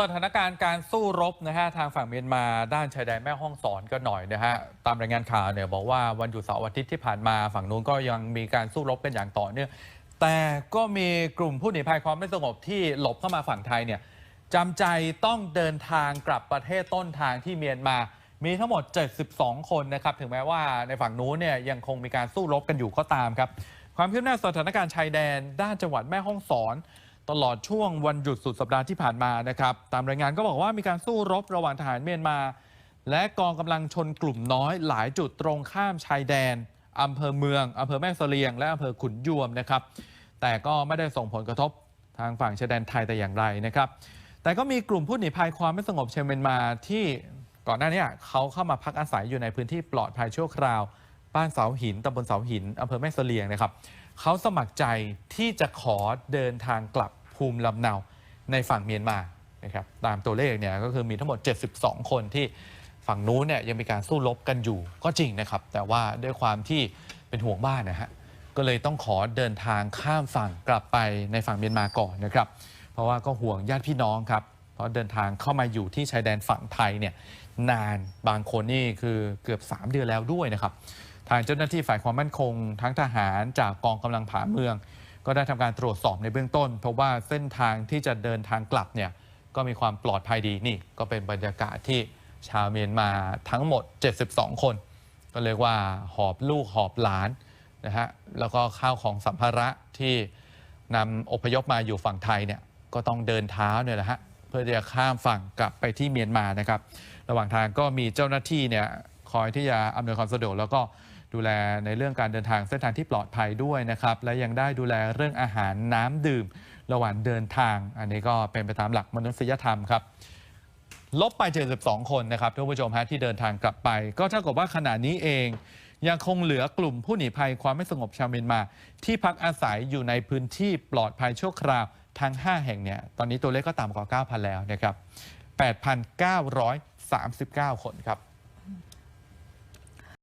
สถานการณ์การสู้รบนะฮะทางฝั่งเมียนมาด้านชายแดนแม่ฮ่องสอนก็หน่อยนะฮะตามรายงานข่าวเนี่ยบอกว่าวันหยุดเสาร์อาทิตย์ที่ผ่านมาฝั่งนู้นก็ยังมีการสู้รบกันอย่างต่อเนื่องแต่ก็มีกลุ่มผู้หนีภัยความไม่สงบที่หลบเข้ามาฝั่งไทยเนี่ยจำใจต้องเดินทางกลับประเทศต้นทางที่เมียนมา มีทั้งหมด 72 คนนะครับถึงแม้ว่าในฝั่งนู้นเนี่ยยังคงมีการสู้รบกันอยู่ก็ตามครับความคืบหน้าสถานการณ์ชายแดน ด้านจังหวัดแม่ฮ่องสอน ตลอดช่วงวันหยุดสุดสัปดาห์ที่ผ่านมานะครับ ตามรายงานก็บอกว่ามีการสู้รบระหว่างทหารเมียนมา และกองกำลังชนกลุ่มน้อยหลายจุดตรงข้ามชายแดนอำเภอเมืองอำเภอแม่เสลียง และอำเภอขุนยวมนะครับ แต่ก็ไม่ได้ส่งผลกระทบทางฝั่งชายแดนไทยแต่อย่างไรนะครับ แต่ก็มีกลุ่มผู้หนีภัยความไม่สงบชาวเมียนมาที่ก่อนหน้านี้เขาเข้ามาพักอาศัยอยู่ในพื้นที่ปลอดภัยชั่วคราว บ้านเสาหินตำบลเสาหินอำเภอแม่เสลียงนะครับเขาสมัครใจที่จะขอเดินทางกลับ ภูมิลำเนาในฝั่งเมียนมานะครับตามตัวเลขเนี่ยก็คือมีทั้งหมด 72 คนที่ฝั่งนู้นเนี่ยยังมีการสู้รบกันอยู่ก็จริงนะครับ แต่ว่าด้วยความที่เป็นห่วงบ้านนะฮะก็เลยต้องขอเดินทางข้ามฝั่งกลับไปในฝั่งเมียนมาก่อนนะครับ เพราะว่าก็ห่วงญาติพี่น้องครับ เพราะเดินทางเข้ามาอยู่ที่ชายแดนฝั่งไทยเนี่ยนานบางคนนี่คือเกือบ 3 เดือนแล้วด้วยนะครับ ทางเจ้าหน้าที่ฝ่ายความมั่นคง ทั้งทหารจากกองกำลังผาเมือง ก็ได้ทำการตรวจสอบในเบื้องต้น เพราะว่าเส้นทางที่จะเดินทางกลับเนี่ยก็มีความปลอดภัยดีนี่ ก็เป็นบรรยากาศที่ชาวเมียนมาทั้งหมด 72 คน ก็เรียกว่าหอบลูกหอบหลานนะฮะแล้วก็ข้าวของสัมภาระที่นำอพยพมาอยู่ฝั่งไทยเนี่ยก็ต้องเดินเท้าเนี่ยแหละฮะเพื่อจะข้ามฝั่งกลับไปที่เมียนมานะครับ ระหว่างทางก็มีเจ้าหน้าที่เนี่ยคอยที่จะอำนวยความสะดวกแล้วก็ ดูแลในเรื่องการเดินทางเส้นทางที่ปลอดภัยด้วยนะครับ และยังได้ดูแลเรื่องอาหารน้ำดื่ม ระหว่างเดินทาง อันนี้ก็เป็นไปตามหลักมนุษยธรรมครับ ลบไป 72 คนนะครับท่านผู้ชมฮะที่เดินทางกลับไป ก็เท่ากับว่าขณะนี้เองยังคงเหลือกลุ่มผู้หนีภัยความไม่สงบชาวเมียนมา ที่พักอาศัยอยู่ในพื้นที่ปลอดภัยชั่วคราวทั้ง 5 แห่งเนี่ย ตอนนี้ตัวเลขก็ต่ำกว่า 9,000 แล้วนะครับ 8,939 คนครับ